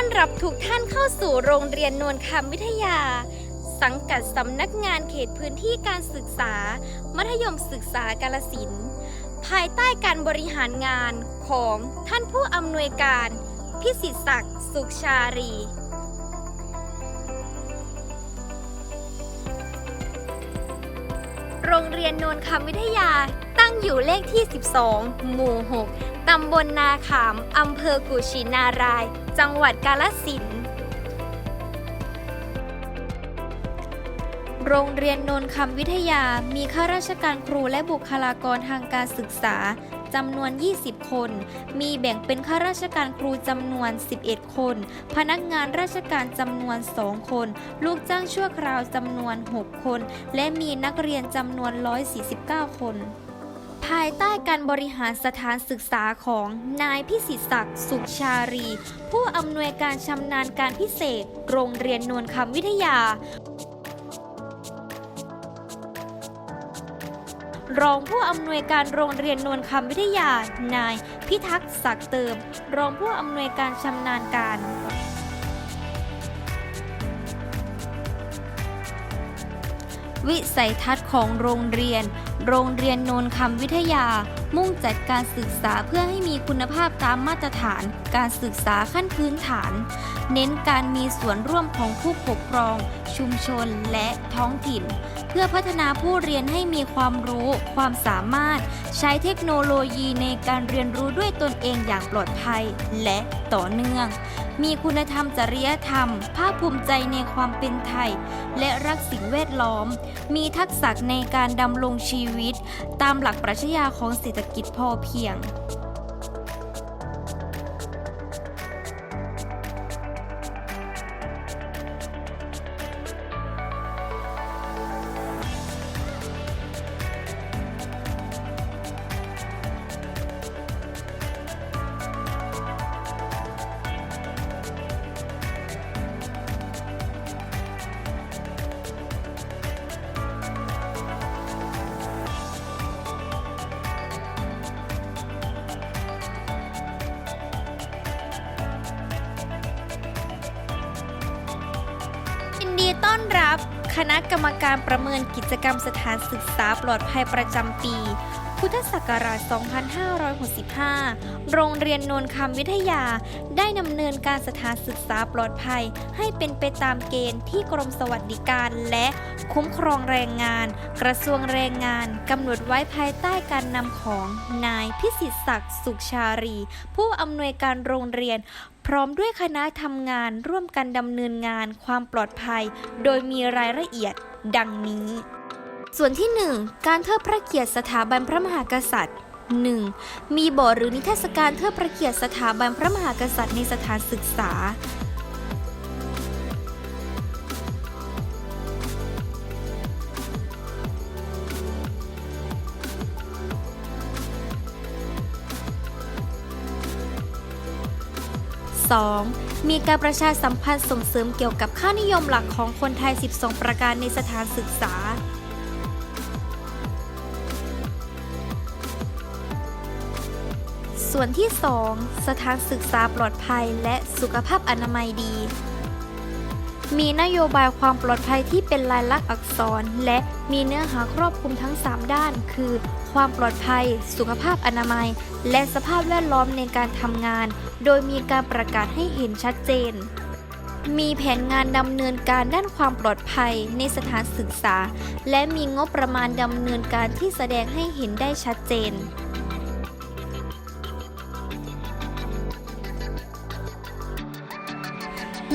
ย้อนรับทุกท่านเข้าสู่โรงเรียนนวลคำวิทยา สังกัดสำนักงานเขตพื้นที่การศึกษา มัธยมศึกษากาลสินภายใต้การบริหารงานของท่านผู้อำนวยการ พิสิทธิศักดิ์สุขชารี โรงเรียนโนนคำวิทยา อยู่เลขที่ 12 หมู่ 6 ตำบลนาขาม อำเภอกุชินาราย จังหวัดกาฬสินธุ์โรงเรียนนนคำวิทยา มีข้าราชการครูและบุคลากรทางการศึกษาจำนวน 20 คน มีแบ่งเป็นข้าราชการครูจำนวน 11 คน พนักงานราชการจำนวน 2 คน ลูกจ้างชั่วคราวจำนวน 6 คน และมีนักเรียนจำนวน 149 คน ภายใต้การบริหารสถานศึกษาของนายพิสิทธิศักดิ์สุขชารี ผู้อำนวยการชำนาญการพิเศษ โรงเรียนนวลคำวิทยา รองผู้อำนวยการโรงเรียนนวลคำวิทยา นายพิทักษ์ศักดิ์เติม รองผู้อำนวยการชำนาญการ วิสัยทัศน์ของโรงเรียน โรงเรียนโนนคำวิทยา มุ่งจัดการศึกษาเพื่อให้มีคุณภาพตามมาตรฐาน การศึกษาขั้นพื้นฐาน เน้นการมีส่วนร่วมของผู้ปกครอง ชุมชนและท้องถิ่น เพื่อพัฒนาผู้เรียนให้มีความรู้ ความสามารถ ใช้เทคโนโลยีในการเรียนรู้ด้วยตนเองอย่างปลอดภัยและต่อเนื่อง มีคุณธรรมจริยธรรม ภาคภูมิใจในความเป็นไทย และรักสิ่งแวดล้อม มีทักษะในการดำรงชีวิต ตามหลักปรัชญาของเศรษฐกิจพอเพียง อนรับคณะกรรมการประเมินกิจกรรมสถานศึกษาปลอดภัยประจำปี พุทธศักราช 2565 โรงเรียนโนนคำวิทยา ได้ดำเนินการสถานศึกษาปลอดภัย ให้เป็นไปตามเกณฑ์ที่กรมสวัสดิการและคุ้มครองแรงงาน กระทรวงแรงงานกำหนดไว้ภายใต้การนำของนายพิสิทธิศักดิ์สุขชารี ผู้อำนวยการโรงเรียน พร้อมด้วยคณะทำงานร่วมกันดำเนินงานความปลอดภัย โดยมีรายละเอียดดังนี้ ส่วนที่ 1 การเทิดพระเกียรติสถาบันพระมหากษัตริย์ 1. มีบ่อหรือนิทรรศการเทิดพระเกียรติสถาบันพระมหากษัตริย์ในสถานศึกษา 2. มีการประชาสัมพันธ์ส่งเสริมเกี่ยวกับค่านิยมหลักของคนไทย 12 ประการในสถานศึกษา ส่วนที่ 2 สถานศึกษาปลอดภัยและสุขภาพอนามัยดี มีนโยบายความปลอดภัยที่เป็นลายลักษณ์อักษร และมีเนื้อหาครอบคลุมทั้ง 3 ด้าน คือ ความปลอดภัย สุขภาพอนามัย และสภาพแวดล้อมในการทำงาน โดยมีการประกาศให้เห็นชัดเจน มีแผนงานดำเนินการด้านความปลอดภัยในสถานศึกษา และมีงบประมาณดำเนินการที่แสดงให้เห็นได้ชัดเจน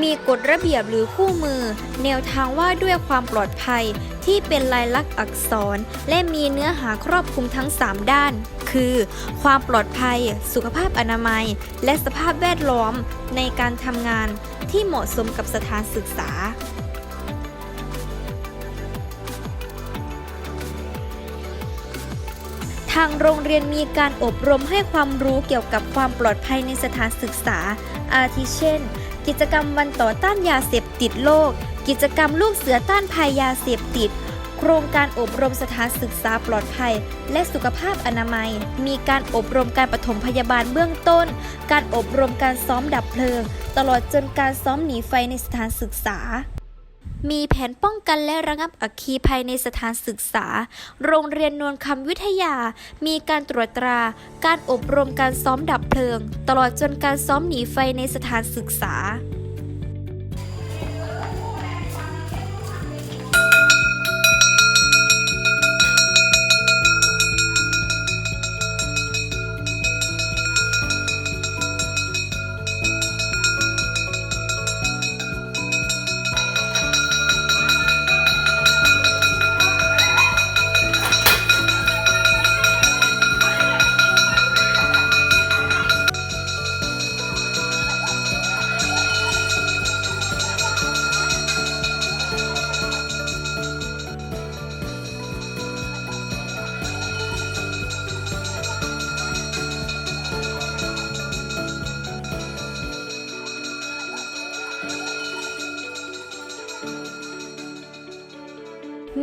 มีกฎระเบียบหรือคู่มือ แนวทางว่าด้วยความปลอดภัยที่เป็นลายลักษณ์อักษร และมีเนื้อหาครอบคลุมทั้ง 3 ด้าน คือ ความปลอดภัย สุขภาพอนามัย และสภาพแวดล้อมในการทำงานที่เหมาะสมกับสถานศึกษาทางโรงเรียนมีการอบรมให้ความรู้เกี่ยวกับความปลอดภัยในสถานศึกษา อาทิเช่น กิจกรรมวันต่อต้านยาเสพติดโลก กิจกรรมลูกเสือต้านภัยยาเสพติด โครงการอบรมสถานศึกษาปลอดภัย และสุขภาพอนามัย มีการอบรมการปฐมพยาบาลเบื้องต้น การอบรมการซ้อมดับเพลิง ตลอดจนการซ้อมหนีไฟในสถานศึกษา มีแผนป้องกันและระงับอัคคีภัยในสถานศึกษา โรงเรียนนวลคำวิทยา มีการตรวจตรา การอบรมการซ้อมดับเพลิง ตลอดจนการซ้อมหนีไฟในสถานศึกษา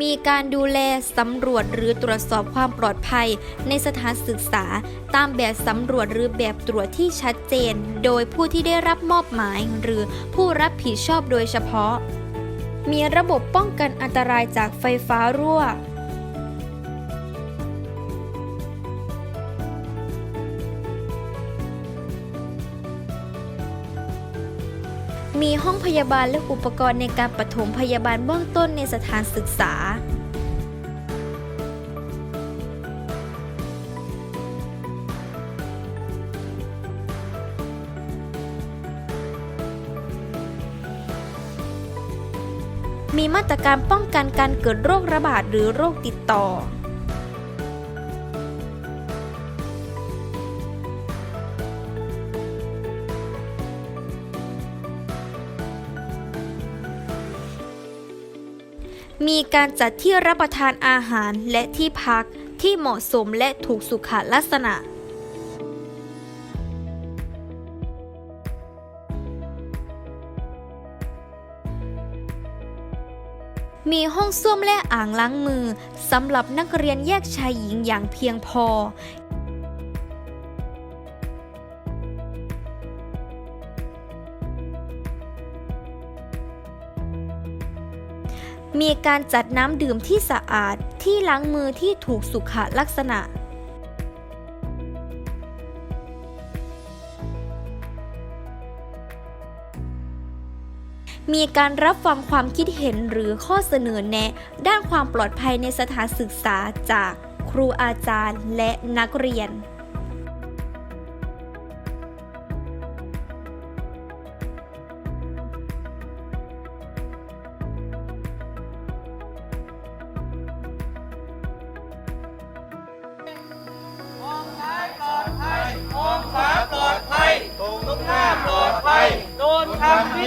มีการดูแลสำรวจหรือตรวจสอบความปลอดภัย ในสถานศึกษา ตามแบบสำรวจหรือแบบตรวจที่ชัดเจน โดยผู้ที่ได้รับมอบหมาย หรือผู้รับผิดชอบโดยเฉพาะ มีระบบป้องกันอันตรายจากไฟฟ้ารั่ว มีห้องพยาบาลและอุปกรณ์ในการปฐมพยาบาลเบื้องต้นในสถานศึกษา มีมาตรการป้องกันการเกิดโรคระบาดหรือโรคติดต่อ มีการจัดที่รับประทานอาหารและที่พักที่เหมาะสมและถูกสุขลักษณะ มีห้องส้วมและอ่างล้างมือสำหรับนักเรียนแยกชายหญิงอย่างเพียงพอ มีการจัดน้ำดื่มที่สะอาดที่ล้างมือที่ถูกสุขลักษณะ มีการรับฟังความคิดเห็นหรือข้อเสนอแนะ ด้านความปลอดภัยในสถานศึกษาจากครูอาจารย์และนักเรียน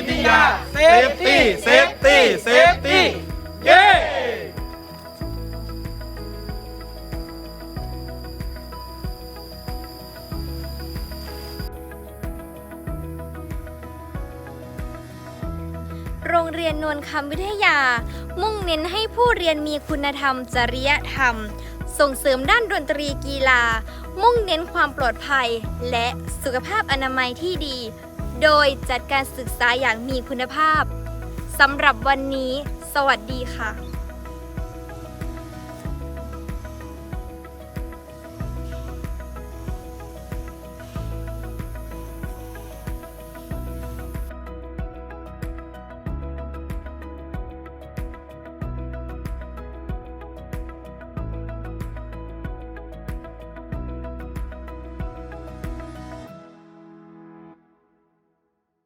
วิทยาเซฟตี้เซฟตี้เซฟตี้เย้โรงเรียนนวลคำวิทยา มุ่งเน้นให้ผู้เรียนมีคุณธรรม จริยธรรม ส่งเสริมด้านดนตรีกีฬา มุ่งเน้นความปลอดภัย และสุขภาพอนามัยที่ดี โดยจัดการศึกษาอย่างมีคุณภาพสำหรับวันนี้ สวัสดีค่ะ